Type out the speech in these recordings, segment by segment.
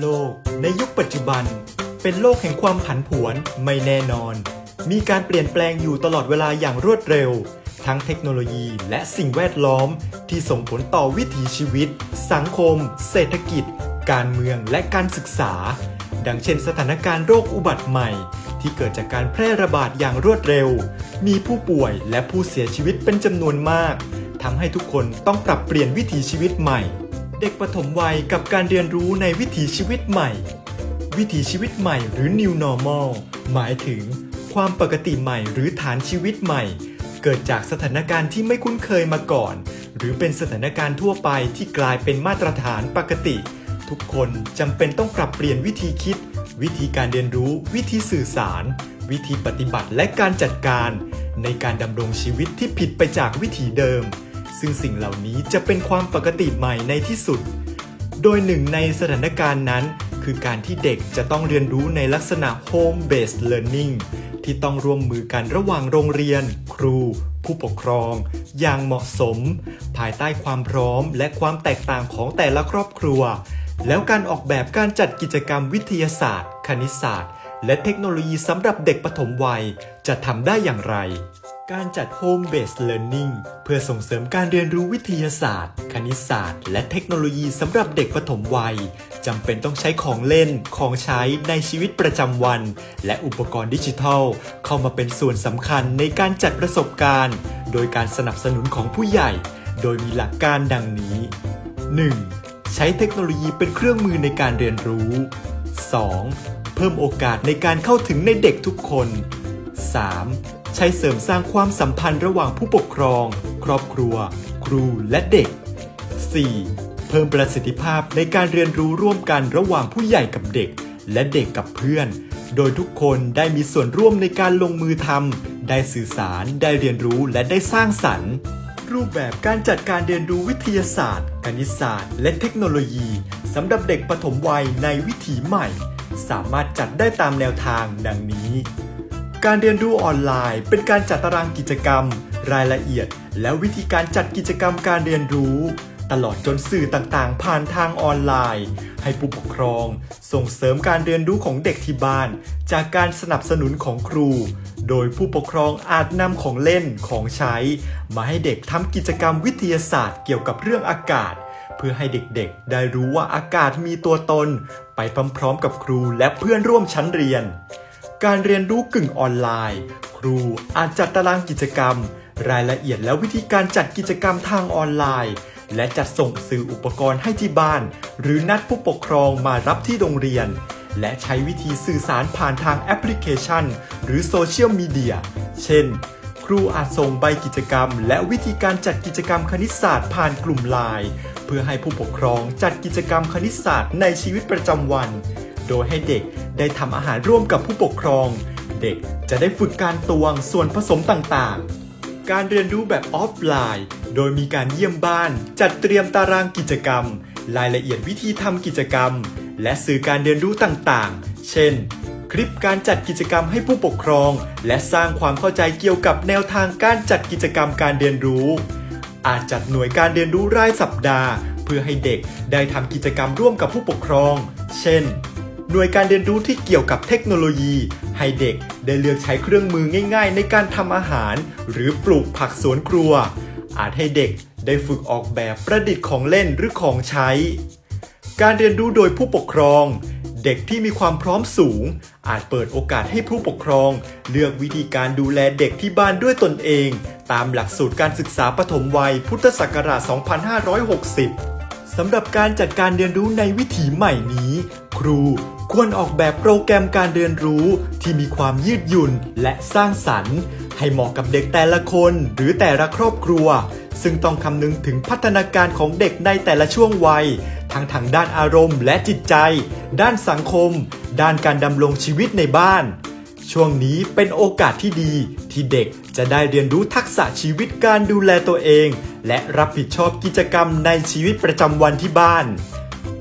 โลกในยุคปัจจุบัน เป็นโลกแห่งความผันผวนไม่แน่นอน มีการเปลี่ยนแปลงอยู่ตลอดเวลาอย่างรวดเร็ว ทั้งเทคโนโลยีและสิ่งแวดล้อมที่ส่งผลต่อวิถีชีวิต สังคม เศรษฐกิจ การเมืองและการศึกษา ดังเช่นสถานการณ์โรคอุบัติใหม่ ที่เกิดจากการแพร่ระบาดอย่างรวดเร็ว มีผู้ป่วยและผู้เสียชีวิตเป็นจำนวนมากทำให้ทุกคนต้องปรับเปลี่ยนวิถีชีวิตใหม่ เด็กปฐมวัยกับการเรียนรู้ในวิถีชีวิตใหม่ วิถีชีวิตใหม่หรือ new normal หมายถึง ความปกติใหม่หรือฐานชีวิตใหม่ เกิดจากสถานการณ์ที่ไม่คุ้นเคยมาก่อน หรือเป็นสถานการณ์ทั่วไปที่กลายเป็นมาตรฐานปกติ ทุกคนจำเป็นต้องปรับเปลี่ยนวิธีคิด วิธีการเรียนรู้ วิธีสื่อสาร วิธีปฏิบัติและการจัดการ ในการดำรงชีวิตที่ผิดไปจากวิถีเดิม ซึ่งสิ่งเหล่านี้จะเป็นความปกติใหม่ในที่สุด โดยหนึ่งในสถานการณ์นั้น คือการที่เด็กจะต้องเรียนรู้ในลักษณะ home based learning ที่ต้องร่วมมือกันระหว่างโรงเรียน ครู ผู้ปกครอง อย่างเหมาะสม ภายใต้ความพร้อมและความแตกต่างของแต่ละครอบครัว แล้วการออกแบบการจัดกิจกรรมวิทยาศาสตร์ คณิตศาสตร์ และเทคโนโลยีสำหรับเด็กปฐมวัย จะทำได้อย่างไร การจัด Home Based Learning เพื่อส่งเสริมการเรียนรู้วิทยาศาสตร์ คณิตศาสตร์ และเทคโนโลยีสำหรับเด็กปฐมวัยจำเป็นต้องใช้ของเล่น ของใช้ในชีวิตประจำวัน และอุปกรณ์ดิจิทัล เข้ามาเป็นส่วนสำคัญในการจัดประสบการณ์ โดยการสนับสนุนของผู้ใหญ่ โดยมีหลักการดังนี้ 1. ใช้เทคโนโลยีเป็นเครื่องมือในการเรียนรู้ 2. เพิ่มโอกาสในการเข้าถึงในเด็กทุกคน 3. ใช้เสริมสร้างความสัมพันธ์ระหว่างผู้ปกครอง ครอบครัว ครูและเด็ก 4. เพิ่มประสิทธิภาพในการเรียนรู้ร่วมกันระหว่างผู้ใหญ่กับเด็ก และเด็กกับเพื่อน โดยทุกคนได้มีส่วนร่วมในการลงมือทำได้สื่อสาร ได้เรียนรู้และได้สร้างสรรค์ รูปแบบการจัดการเรียนรู้วิทยาศาสตร์ คณิตศาสตร์ และเทคโนโลยีสำหรับเด็กปฐมวัยในวิถีใหม่ สามารถจัดได้ตามแนวทางดังนี้ การเรียนรู้ออนไลน์ เป็นการจัดตารางกิจกรรม รายละเอียด และวิธีการจัดกิจกรรมการเรียนรู้ ตลอดจนสื่อต่างๆ ผ่านทางออนไลน์ ให้ผู้ปกครอง ส่งเสริมการเรียนรู้ของเด็กที่บ้าน จากการสนับสนุนของครู โดยผู้ปกครองอาจนำของเล่นของใช้ มาให้เด็กทำกิจกรรมวิทยาศาสตร์เกี่ยวกับเรื่องอากาศ เพื่อให้เด็กๆ ได้รู้ว่าอากาศมีตัวตน ไปพร้อมๆกับครูและเพื่อนร่วมชั้นเรียน การเรียนรู้กึ่งออนไลน์ ครูอาจจัดตารางกิจกรรม รายละเอียดและวิธีการจัดกิจกรรมทางออนไลน์ และจัดส่งซื้ออุปกรณ์ให้ที่บ้าน หรือนัดผู้ปกครองมารับที่โรงเรียน และใช้วิธีสื่อสารผ่านทางแอปพลิเคชัน หรือโซเชียลมีเดีย เช่น ครูอาจส่งใบกิจกรรม และวิธีการจัดกิจกรรมคณิตศาสตร์ผ่านกลุ่มไลน์เพื่อให้ผู้ปกครองจัดกิจกรรมคณิตศาสตร์ในชีวิตประจำวัน โดยให้เด็กได้ทำอาหารร่วมกับผู้ปกครอง เด็กจะได้ฝึกการตวงส่วนผสมต่างๆ การเรียนรู้แบบออฟไลน์ โดยมีการเยี่ยมบ้าน จัดเตรียมตารางกิจกรรม รายละเอียดวิธีทำกิจกรรม และสื่อการเรียนรู้ต่างๆ เช่น คลิปการจัดกิจกรรมให้ผู้ปกครอง และสร้างความเข้าใจเกี่ยวกับแนวทางการจัดกิจกรรมการเรียนรู้ อาจจัดหน่วยการเรียนรู้รายสัปดาห์ เพื่อให้เด็กได้ทำกิจกรรมร่วมกับผู้ปกครอง เช่น หน่วยการเรียนรู้ที่เกี่ยวกับเทคโนโลยี ให้เด็กได้เลือกใช้เครื่องมือง่าย ๆ ในการทำอาหาร หรือปลูกผักสวนครัว อาจให้เด็กได้ฝึกออกแบบประดิษฐ์ของเล่นหรือของใช้ การเรียนรู้โดยผู้ปกครอง เด็กที่มีความพร้อมสูง อาจเปิดโอกาสให้ผู้ปกครอง เลือกวิธีการดูแลเด็กที่บ้านด้วยตนเอง ตามหลักสูตรการศึกษาปฐมวัยพุทธศักราช 2560 สำหรับการจัดการเรียนรู้ในวิถีใหม่นี้ ครูควรออกแบบโปรแกรมการเรียนรู้ที่มีความยืดหยุ่นและสร้างสรรค์ ให้เหมาะกับเด็กแต่ละคนหรือแต่ละครอบครัว ซึ่งต้องคำนึงถึงพัฒนาการของเด็กในแต่ละช่วงวัย ทั้งทางด้านอารมณ์และจิตใจ ด้านสังคม ด้านการดำรงชีวิตในบ้าน ช่วงนี้เป็นโอกาสที่ดี ที่เด็กจะได้เรียนรู้ทักษะชีวิตการดูแลตัวเอง และรับผิดชอบกิจกรรมในชีวิตประจำวันที่บ้าน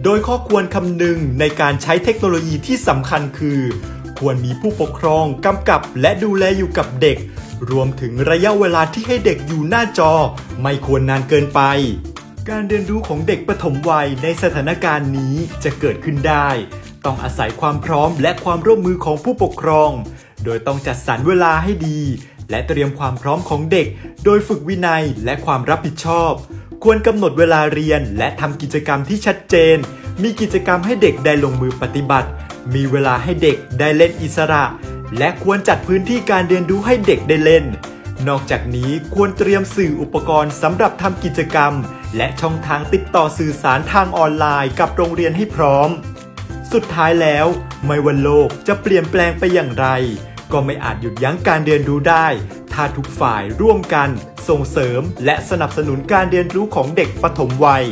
โดยข้อควรคำนึงในการใช้เทคโนโลยีที่สำคัญคือ ควรมีผู้ปกครองกำกับและดูแลอยู่กับเด็ก รวมถึงระยะเวลาที่ให้เด็กอยู่หน้าจอ ไม่ควรนานเกินไป การเรียนรู้ของเด็กปฐมวัยในสถานการณ์นี้จะเกิดขึ้นได้ ต้องอาศัยความพร้อมและความร่วมมือของผู้ปกครอง โดยต้องจัดสรรเวลาให้ดี และเตรียมความพร้อมของเด็ก โดยฝึกวินัยและความรับผิดชอบ ควรกำหนดเวลาเรียนและทำกิจกรรมที่ชัดเจน มีกิจกรรมให้เด็กได้ลงมือปฏิบัติ มีเวลาให้เด็กได้เล่นอิสระ และควรจัดพื้นที่การเรียนรู้ให้เด็กได้เล่นนอกจากนี้ควรเตรียมสื่ออุปกรณ์สำหรับทำกิจกรรม และช่องทางติดต่อสื่อสารทางออนไลน์กับโรงเรียนให้พร้อม สุดท้ายแล้ว ไม่ว่าโลกจะเปลี่ยนแปลงไปอย่างไร ก็ไม่อาจหยุดยั้งการเรียนรู้ได้ ถ้าทุกฝ่ายร่วมกัน ส่งเสริม และสนับสนุนการเรียนรู้ของเด็กปฐมวัย